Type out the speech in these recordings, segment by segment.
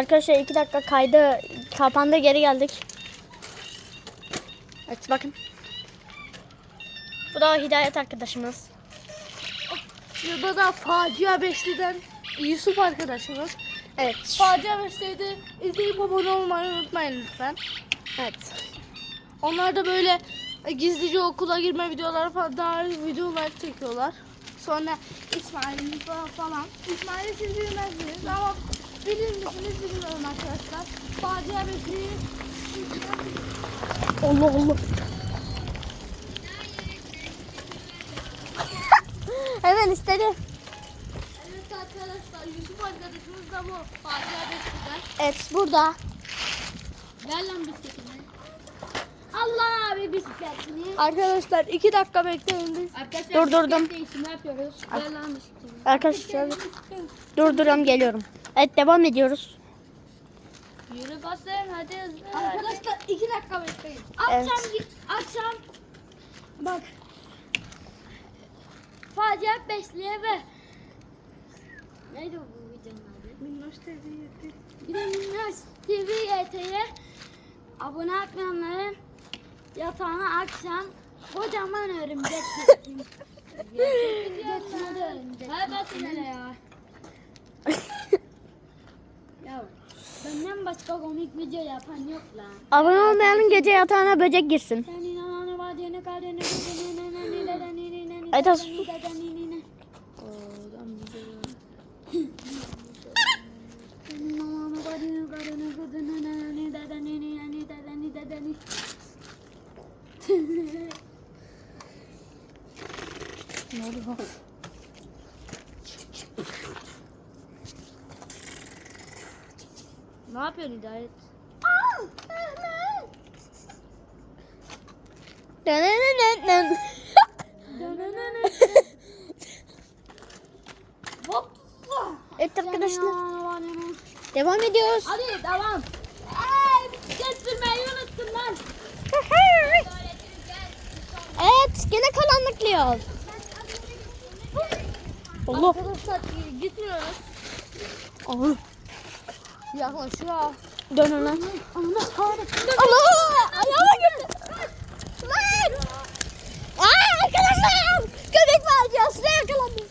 Arkadaşlar iki dakika kaydı kapandı geri geldik. Evet bakın. Bu da Hidayet arkadaşımız. Burada da Facia Beşli'den Yusuf arkadaşımız. Evet. Facia Beşli'yi de izleyip abone olmayı unutmayın lütfen. Evet. Onlar da böyle gizlice okula girme videoları falan daha videolar çekiyorlar. Sonra İsmail falan falan. İsmail'i siz bilmezsiniz ama bilir misiniz bilmiyorum arkadaşlar. Facia Beşli'yi Allah Allah. Hemen istedi. Evet arkadaşlar Yusuf arkadaşımız da bu Facia Beşli'den. Evet burada. Ver lan bisikletini. Allah abi bisikletini. Arkadaşlar iki dakika bekleyin biz. Arkadaşlar Durdurdum. bisiklet değişimi yapıyoruz. Ver lan bisikletini. Arkadaşlar durduram geliyorum. Evet devam ediyoruz. Yürü basın hadi hızlı. Arkadaşlar iki dakika bekleyin. Akşam Evet. git akşam bak. Facia Beşli'ye ve Neydi bu videonun adı? Minnoş TV de Minnoş TV YT'ye abone etmeyenlerin yatağına akşam kocaman örümcek çektim. Götüne de örümcek. Hay basın hele ya. Ya benden başka komik video yapan yok lan. Abone olmayanın gece yatağına böcek girsin. Az sus. Ne yapıyorsun Hidayet? Evet arkadaşlar devam ediyoruz. Hadi devam. Eee bisiklet sürmeyi unuttum lan. Evet gene karanlıklıyor. Allah. Arkadaşlar gitmiyoruz. Allah. Yaklaşıyor. Dön lan. Allah. Ayağıma girdi. Lan. Aa, arkadaşlar. Köpek faciasına yakalandık.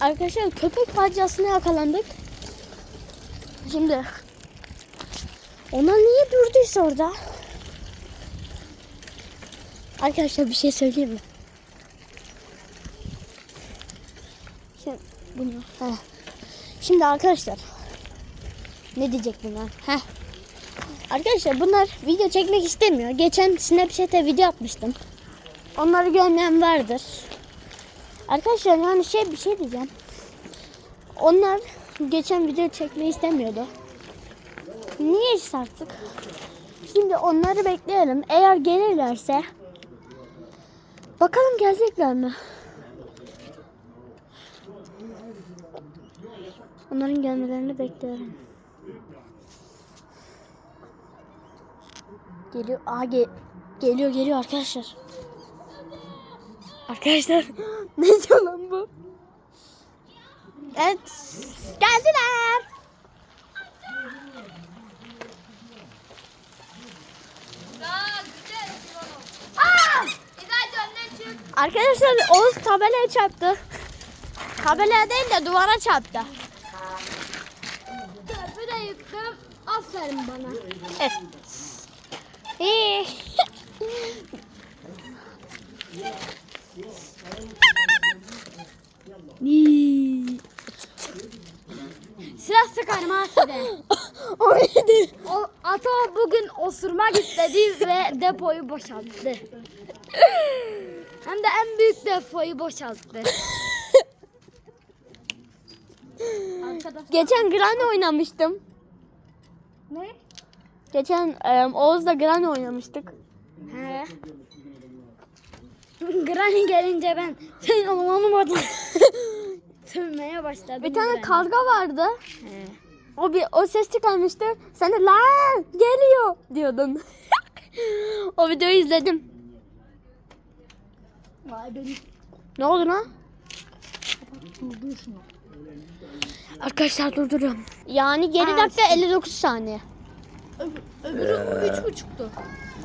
Arkadaşlar köpek faciasına yakalandık. Şimdi onlar niye durduysa orada? Arkadaşlar bir şey söyleyeyim mi? Şimdi bunu. Heh. Şimdi arkadaşlar ne diyecek bunlar? Heh. Arkadaşlar bunlar video çekmek istemiyor. Geçen Snapchat'e video atmıştım. Onları görmeyen vardır. Arkadaşlar yani şey bir şey diyeceğim. Onlar geçen video çekmeyi istemiyordu. Niye artık? Şimdi onları bekleyelim. Eğer gelirlerse bakalım gelecekler mi? Onların gelmelerini bekliyorum. Geliyor. Aa ge- geliyor geliyor arkadaşlar. Arkadaşlar ne diyor bu? Evet geldiler. Arkadaşlar Oğuz tabelaya çarptı. Tabelaya değil de duvara çarptı. Aferin bana. Evet. İyi. Silah sıkarım ha size. o neydi? O, Ato bugün osurmak istedi ve depoyu boşalttı. Hem de en büyük depoyu boşalttı. Geçen Granny oynamıştım. Ne? Geçen e, Oğuz'la Granny oynamıştık. He. Granny gelince ben sen anlamadım. Sövmeye başladım. Bir tane Granny. karga vardı. He. O bir o ses çıkarmıştı. Sen de lan geliyor diyordun. o videoyu izledim. Vay benim. Ne oldu lan? Dur şunu. Arkadaşlar durduruyorum. Yani 7 dakika 59 saniye. Öbürü üç buçuktu.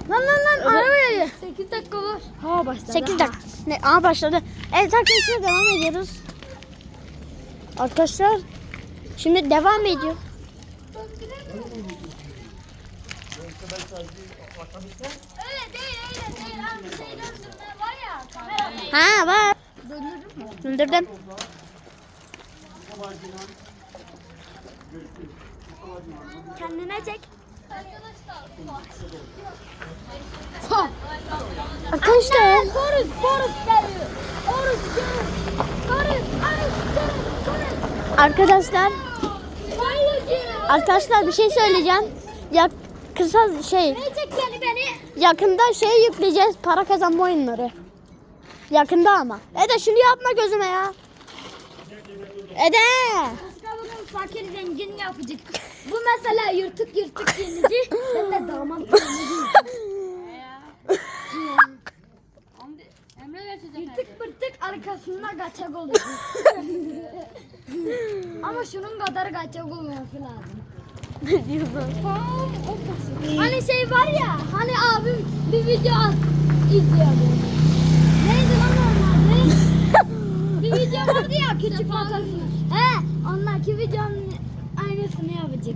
Lan lan lan arabaya. 8 dakika var. Ha başladı. 8 dakika. Ne? Aa başladı. Evet arkadaşlar devam ediyoruz. Arkadaşlar şimdi devam ediyor. Öyle değil öyle değil. Abi şey döndürme var ya. Kamera. Ha var. Döndürdün mü? Döndürdüm. Kendine çek. Arkadaşlar. Boris, Boris geliyor. Boris, Boris. Arkadaşlar. Arkadaşlar bir şey söyleyeceğim. Ya kısa şey yakında şey yükleyeceğiz para kazanma oyunları. Yakında ama. Ede şunu yapma gözüme ya. Ede. Başkanım fakir zengin yapacak. Bu mesela yırtık yırtık yenici. Ben de damat. Yırtık pırtık arkasında kaçak oluyor. Ama şunun kadar kaçak olması lazım. Ne diyorsun? Tam o. Hani şey var ya, hani abim bir video at, izliyordu. Neydi lan onun adı? bir video vardı ya küçük motorlu. He, ondaki videonun aynısını yapacak.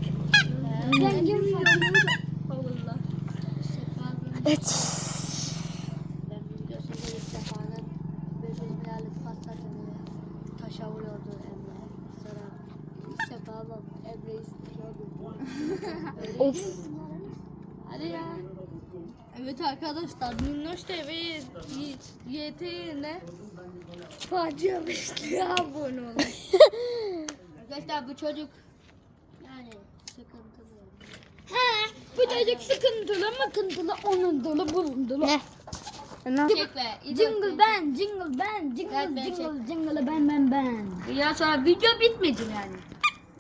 Zengin fakir. Evet. Ben bir videosunda ilk defanın 500 milyarlık patlatını taşa vuruyordu Emre. Sonra ilk defa bak Emre'yi istiyordu. Of. Hadi ya. Evet arkadaşlar, Minnoş TV YT'ne facia beşliğe abone olun. Arkadaşlar bu çocuk yani sıkıntılı. He, bu çocuk sıkıntılı mıkıntılı, onun dolu, bunun dolu. Ne? Ne? Çek be. Jingle ben, jingle ben, jingle ben jingle, jingle ben ben ben. Ya sonra video bitmeyecek yani.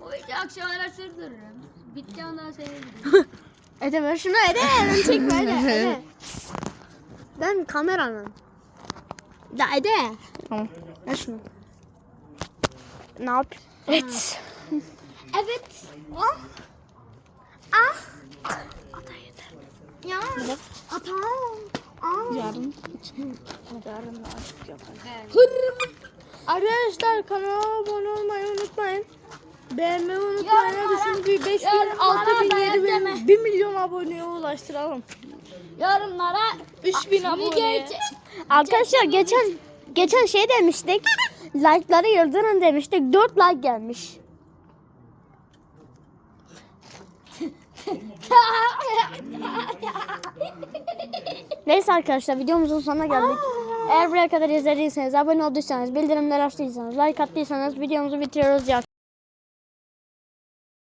O video akşamlara sürdürürüm. Bitti ondan seyrederim. Ede ver şunu Ede. Beni çekme Ede. Ede. Ben kameranın. Da Ede. Tamam. Ver şunu. Ne yap? Evet. Evet. Ah. Ah. Ya. Atam. Ah. Yarın. Yarın da açık yaparım. Arkadaşlar kanala abone olmayı unutmayın. Beğenmeyi unutmayın. Hadi şimdi bir 5 bin, yorumlara 6 bin, 7 beğen deme. bin, 1 milyon aboneye ulaştıralım. Yorumlara 3000 video abone. Arkadaşlar geçen geçen şey demiştik. Like'ları yıldırın demiştik. 4 like gelmiş. Neyse arkadaşlar videomuzun sonuna geldik. Eğer buraya kadar izlediyseniz, abone olduysanız, bildirimleri açtıysanız, like attıysanız videomuzu bitiriyoruz.